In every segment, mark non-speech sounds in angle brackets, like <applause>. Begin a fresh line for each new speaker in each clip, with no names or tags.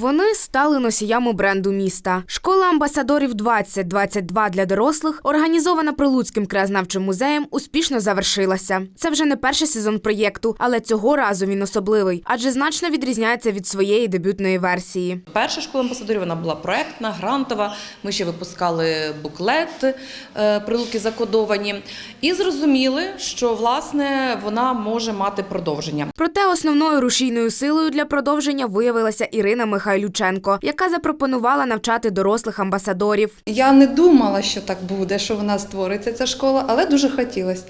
Вони стали носіями бренду міста. Школа амбасадорів 2022 для дорослих, організована Прилуцьким краєзнавчим музеєм, успішно завершилася. Це вже не перший сезон проєкту, але цього разу він особливий, адже значно відрізняється від своєї дебютної версії.
Перша школа амбасадорів вона була проектна, грантова. Ми ще випускали буклет е, прилуки закодовані і зрозуміли, що власне вона може мати продовження.
Проте основною рушійною силою для продовження виявилася Ірина Михайлюченко, яка запропонувала навчати дорослих амбасадорів.
Я не думала, що так буде, що вона створиться ця школа, але дуже хотілося.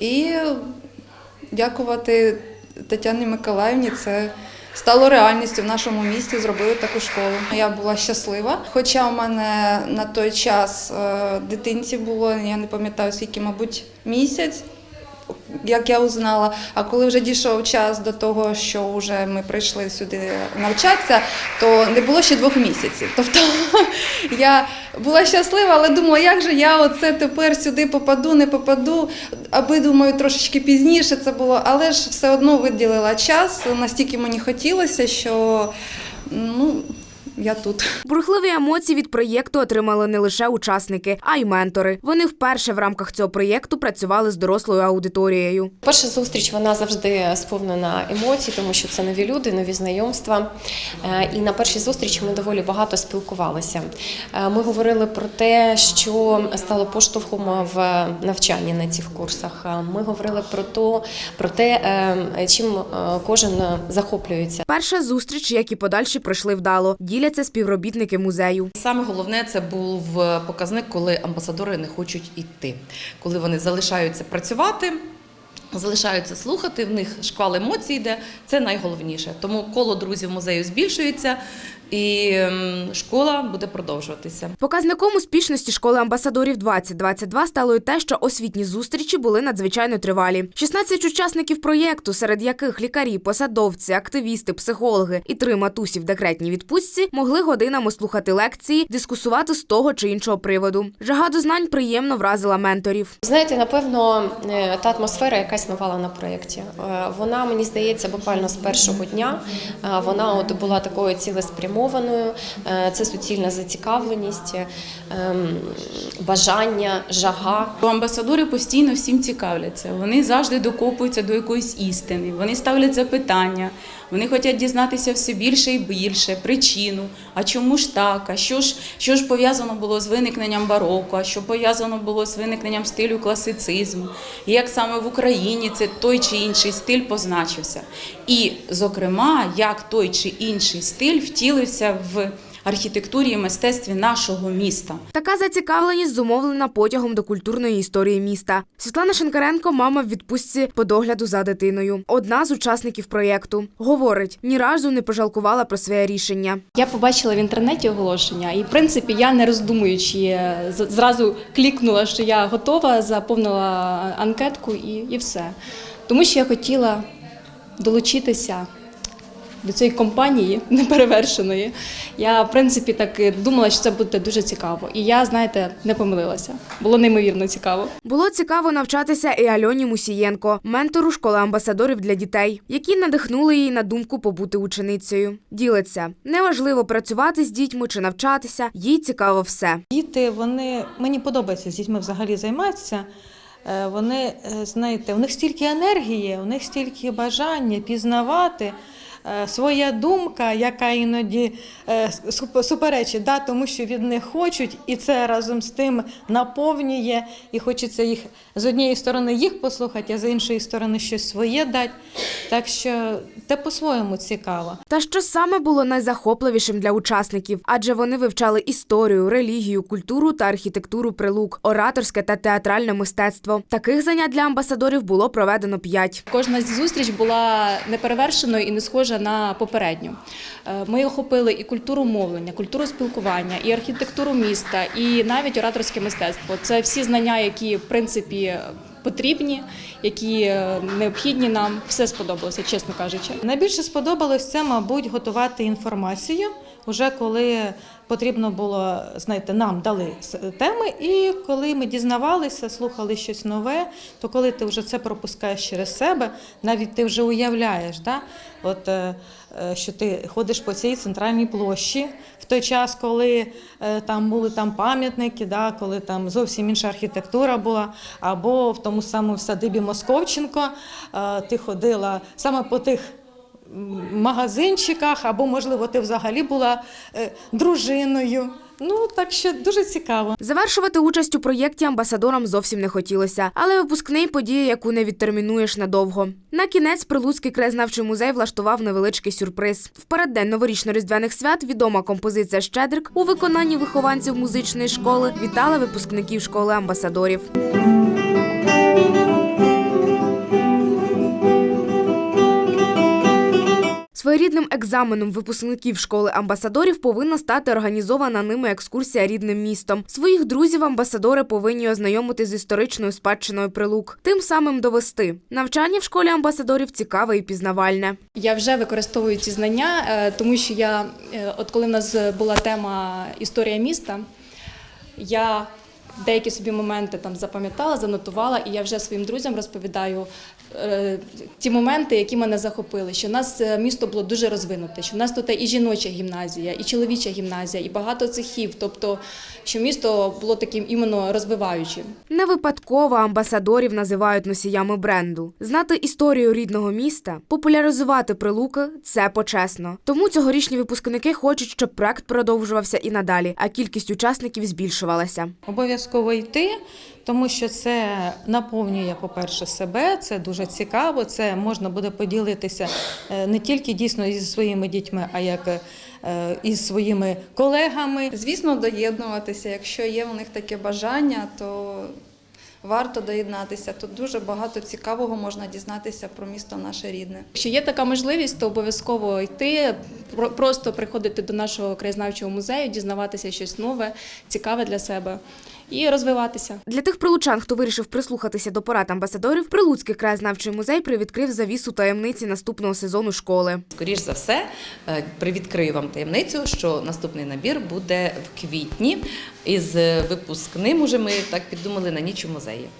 І дякувати Тетяні Миколаївні, це стало реальністю в нашому місті. Зробили таку школу. Я була щаслива. Хоча у мене на той час е, дитинці було, я не пам'ятаю скільки, мабуть, місяць. Як я узнала, а коли вже дійшов час до того, що вже ми прийшли сюди навчатися, то не було ще двох місяців. Тобто <laughs> я була щаслива, але думала, як же я оце тепер сюди попаду, не попаду, аби думаю, трошечки пізніше це було, але ж все одно виділила час. Настільки мені хотілося, що ну я тут.
Бурхливі емоції від проєкту отримали не лише учасники, а й ментори. Вони вперше в рамках цього проєкту працювали з дорослою аудиторією.
Перша зустріч вона завжди сповнена емоцій, тому що це нові люди, нові знайомства. Е, І на першій зустрічі ми доволі багато спілкувалися. Е, Ми говорили про те, що стало поштовхом в навчанні на цих курсах. Е, Ми говорили про то, про те, чим кожен захоплюється.
Перша зустріч, як і подальші, пройшли вдало. Діляться співробітники музею.
Саме головне це був показник, коли амбасадори не хочуть йти, коли вони залишаються працювати. Залишаються слухати, в них шквал емоцій йде. Це найголовніше. Тому коло друзів музею збільшується, і ем, школа буде продовжуватися.
Показником успішності школи амбасадорів 2022 стало й те, що освітні зустрічі були надзвичайно тривалі. 16 учасників проєкту, серед яких лікарі, посадовці, активісти, психологи і три матусі в декретній відпустці, могли годинами слухати лекції, дискусувати з того чи іншого приводу. Жага до знань приємно вразила менторів.
Знаєте, напевно, е, та атмосфера, яка існувала на проєкті, е, вона мені здається буквально з першого дня. е, Вона от була такою цілеспрямованою. Е, Це суцільна зацікавленість, ем, бажання, жага.
Амбасадори постійно всім цікавляться. Вони завжди докопуються до якоїсь істини. Вони ставлять запитання. Вони хочуть дізнатися все більше і більше причину. А чому ж так? А що ж, що ж пов'язано було з виникненням бароко? А що пов'язано було з виникненням стилю класицизму? І як саме в Україні це той чи інший стиль позначився? І, зокрема, як той чи інший стиль втілився в архітектурі і мистецтві нашого міста.
Така зацікавленість зумовлена потягом до культурної історії міста. Світлана Шинкаренко, мама в відпустці по догляду за дитиною. Одна з учасників проєкту говорить: ні разу не пожалкувала про своє рішення.
Я побачила в інтернеті оголошення, і в принципі я не роздумуючи зразу клікнула, що я готова, заповнила анкетку і, і все. Тому що я хотіла долучитися до цієї компанії неперевершеної. Я, в принципі, так думала, що це буде дуже цікаво. І я, знаєте, не помилилася. Було неймовірно цікаво.
Було цікаво навчатися і Альоні Мусієнко, ментору школи амбасадорів для дітей, які надихнули її на думку побути ученицею. Ділиться неважливо працювати з дітьми чи навчатися, їй цікаво все.
Діти, вони мені подобається з дітьми взагалі займатися. Е, Вони, е, знаєте, у них стільки енергії, у них стільки бажання пізнавати. Е, Своя думка, яка іноді е, суперечить, да, тому що від них хочуть, і це разом з тим наповнює, і хочеться їх з однієї сторони їх послухати, а з іншої сторони щось своє дати. Так що те по-своєму цікаво.
Та що саме було найзахопливішим для учасників, адже вони вивчали історію, релігію, культуру та архітектуру прилук, ораторське та театральне мистецтво. Таких занять для амбасадорів було проведено п'ять.
Кожна зустріч була неперевершеною і не схожа на попередню. Е, Ми охопили і культуру мовлення, культуру спілкування, і архітектуру міста, і навіть ораторське мистецтво. Це всі знання, які в принципі потрібні, які е, необхідні нам. Все сподобалося, чесно кажучи.
Найбільше сподобалось це, мабуть, готувати інформацію, Уже коли потрібно було, знаєте, нам дали теми, і коли ми дізнавалися, слухали щось нове, то коли ти вже це пропускаєш через себе, навіть ти вже уявляєш, да? От, е, е, що ти ходиш по цій центральній площі в той час, коли е, там були там пам'ятники, да? коли там зовсім інша архітектура була, або в тому самому садибі Московченко ти ходила саме по тих магазинчиках, або, можливо, ти взагалі була е, дружиною. Ну, так що дуже цікаво.
Завершувати участь у проєкті амбасадорам зовсім не хотілося, але випускний подія, яку не відтермінуєш надовго. На кінець Прилуцький краєзнавчий музей влаштував невеличкий сюрприз. В переддень новорічно-різдвяних свят відома композиція Щедрик у виконанні вихованців музичної школи вітала випускників школи амбасадорів. Своєрідним екзаменом випускників школи амбасадорів повинна стати організована ними екскурсія рідним містом. Своїх друзів амбасадори повинні ознайомити з історичною спадщиною прилук, тим самим довести. Навчання в школі амбасадорів цікаве і пізнавальне.
Я вже використовую ці знання, е, тому що я, е, от коли в нас була тема історія міста, я деякі собі моменти там запам'ятала, занотувала, і я вже своїм друзям розповідаю ті моменти, які мене захопили. Що в нас е, місто було дуже розвинуте, що в нас тут і жіноча гімназія, і чоловіча гімназія, і багато цехів. Тобто, що місто було таким іменно розвиваючим.
Не випадково амбасадорів називають носіями бренду. Знати історію рідного міста, популяризувати прилуки це почесно. Тому цьогорічні випускники хочуть, щоб проект продовжувався і надалі, а кількість учасників збільшувалася.
Обов'язково йти, тому що це наповнює, по-перше, себе, це дуже цікаво. Це можна буде поділитися е, не тільки дійсно зі своїми дітьми, а як е, із своїми колегами.
Звісно, доєднуватися. Якщо є у них таке бажання, то варто доєднатися. Тут дуже багато цікавого можна дізнатися про місто наше рідне.
Якщо є така можливість, то обов'язково йти, про- просто приходити до нашого краєзнавчого музею, дізнаватися щось нове, цікаве для себе і розвиватися.
Для тих прилучан, хто вирішив прислухатися до порад амбасадорів, Прилуцький краєзнавчий музей привідкрив завісу таємниці наступного сезону школи.
Скоріш за все, е, привідкрию вам таємницю, що наступний набір буде в квітні. Із випускним уже ми так піддумали на ніч у музеї.